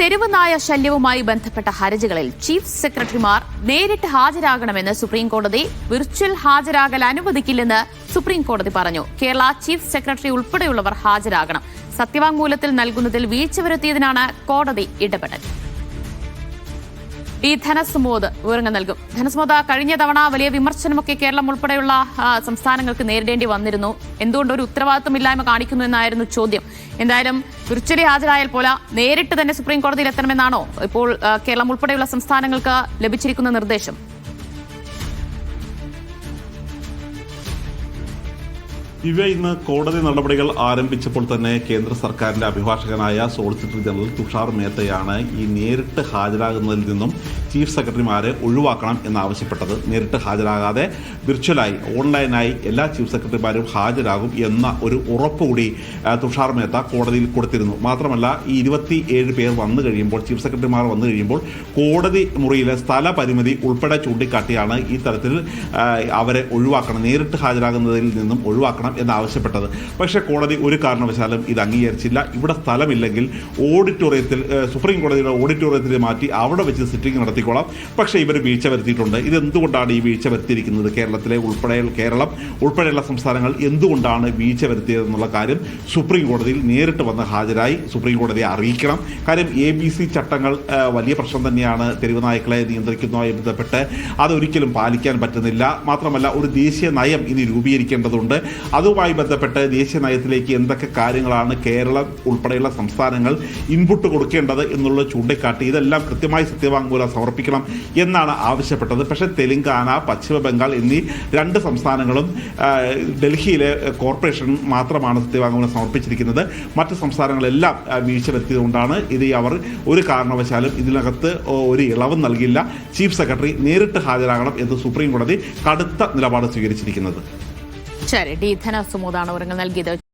തെരുവ് നായ ശല്യവുമായി ബന്ധപ്പെട്ട ഹർജികളിൽ ചീഫ് സെക്രട്ടറിമാർ നേരിട്ട് ഹാജരാകണമെന്ന് സുപ്രീംകോടതി വിർച്വൽ ഹാജരാകൽ അനുവദിക്കില്ലെന്ന് സുപ്രീംകോടതി പറഞ്ഞു. കേരള ചീഫ് സെക്രട്ടറി ഉൾപ്പെടെയുള്ളവർ ഹാജരാകണം. സത്യവാങ്മൂലത്തിൽ നൽകുന്നതിൽ വീഴ്ച വരുത്തിയതിനാണ് കോടതി ഇടപെടൽ. ഈ ധനസുമോദ് വിവരങ്ങൾ നൽകും. ധനസ്മോദ കഴിഞ്ഞ തവണ വലിയ വിമർശനമൊക്കെ കേരളം ഉൾപ്പെടെയുള്ള സംസ്ഥാനങ്ങൾക്ക് നേരിടേണ്ടി വന്നിരുന്നു. എന്തുകൊണ്ട് ഒരു ഉത്തരവാദിത്വമില്ലായ്മ കാണിക്കുന്നു എന്നായിരുന്നു ചോദ്യം. എന്തായാലും വിർച്വലി ഹാജരായാൽ പോലെ നേരിട്ട് തന്നെ സുപ്രീം കോടതിയിൽ എത്തണമെന്നാണോ ഇപ്പോൾ കേരളം ഉൾപ്പെടെയുള്ള സംസ്ഥാനങ്ങൾക്ക് ലഭിച്ചിരിക്കുന്ന നിർദ്ദേശം? ദിവ്യ ഇന്ന് കോടതി നടപടികൾ ആരംഭിച്ചപ്പോൾ തന്നെ കേന്ദ്ര സർക്കാരിന്റെ അഭിഭാഷകനായ സോളിസിറ്റർ ജനറൽ തുഷാർ മേത്തയാണ് ഈ നേരിട്ട് ഹാജരാകുന്നതിൽ നിന്നും ചീഫ് സെക്രട്ടറിമാരെ ഒഴിവാക്കണം എന്നാവശ്യപ്പെട്ടത്. നേരിട്ട് ഹാജരാകാതെ വിർച്വലായി ഓൺലൈനായി എല്ലാ ചീഫ് സെക്രട്ടറിമാരും ഹാജരാകും എന്ന ഒരു ഉറപ്പുകൂടി ആ, തുഷാർ മേത്ത കോടതിയിൽ കൊടുത്തിരുന്നു. മാത്രമല്ല ഈ ഇരുപത്തി ഏഴ് പേർ വന്നു കഴിയുമ്പോൾ ചീഫ് സെക്രട്ടറിമാർ വന്നു കഴിയുമ്പോൾ കോടതി മുറിയിലെ സ്ഥല പരിമിതി ഉൾപ്പെടെ ചൂണ്ടിക്കാട്ടിയാണ് ഈ തരത്തിൽ അവരെ ഒഴിവാക്കണം. നേരിട്ട് ഹാജരാകുന്നതിൽ നിന്നും ഒഴിവാക്കണം എന്നാവശ്യപ്പെട്ടത്. പക്ഷേ കോടതി ഒരു കാരണവശാലും ഇത് അംഗീകരിച്ചില്ല. ഇവിടെ സ്ഥലമില്ലെങ്കിൽ ഓഡിറ്റോറിയത്തിൽ സുപ്രീം കോടതിയുടെ ഓഡിറ്റോറിയത്തിൽ മാറ്റി അവിടെ വെച്ച് സിറ്റിംഗ് നടത്തിക്കോളാം. പക്ഷേ ഇവർ വീഴ്ച വരുത്തിയിട്ടുണ്ട്. ഇത് എന്തുകൊണ്ടാണ് ഈ വീഴ്ച വരുത്തിയിരിക്കുന്നത്? കേരളത്തിലെ ഉൾപ്പെടെ കേരളം ഉൾപ്പെടെയുള്ള സംസ്ഥാനങ്ങൾ എന്തുകൊണ്ടാണ് വീഴ്ച വരുത്തിയതെന്നുള്ള കാര്യം സുപ്രീം കോടതിയിൽ നേരിട്ട് വന്ന് ഹാജരായി സുപ്രീം കോടതിയെ അറിയിക്കണം. കാര്യം എ ബി സി ചട്ടങ്ങൾ വലിയ പ്രശ്നം തന്നെയാണ്. തെരുവ് നായ്ക്കളെ നിയന്ത്രിക്കുന്നതുമായി ബന്ധപ്പെട്ട് അതൊരിക്കലും പാലിക്കാൻ പറ്റുന്നില്ല. മാത്രമല്ല ഒരു ദേശീയ നയം ഇനി രൂപീകരിക്കേണ്ടതുണ്ട്. അതുമായി ബന്ധപ്പെട്ട് ദേശീയ നയത്തിലേക്ക് എന്തൊക്കെ കാര്യങ്ങളാണ് കേരളം ഉൾപ്പെടെയുള്ള സംസ്ഥാനങ്ങൾ ഇൻപുട്ട് കൊടുക്കേണ്ടത് എന്നുള്ളത് ചൂണ്ടിക്കാട്ടി ഇതെല്ലാം കൃത്യമായി സത്യവാങ്മൂലം സമർപ്പിക്കണം എന്നാണ് ആവശ്യപ്പെട്ടത്. പക്ഷേ തെലങ്കാന പശ്ചിമ ബംഗാൾ എന്നീ രണ്ട് സംസ്ഥാനങ്ങളും ഡൽഹിയിലെ കോർപ്പറേഷൻ മാത്രമാണ് സത്യവാങ്മൂലം സമർപ്പിച്ചിരിക്കുന്നത്. മറ്റ് സംസ്ഥാനങ്ങളെല്ലാം വീഴ്ച വരുത്തിയതുകൊണ്ടാണ് ഇത് അവർ ഒരു കാരണവശാലും ഇതിനകത്ത് ഒരു ഇളവ് നൽകില്ല. ചീഫ് സെക്രട്ടറി നേരിട്ട് ഹാജരാകണം എന്ന് സുപ്രീം കോടതി കടുത്ത നിലപാട് സ്വീകരിച്ചിരിക്കുന്നത്. ശരി ഡി ധനസുമോദാണ് വിവരങ്ങൾ നൽകിയത്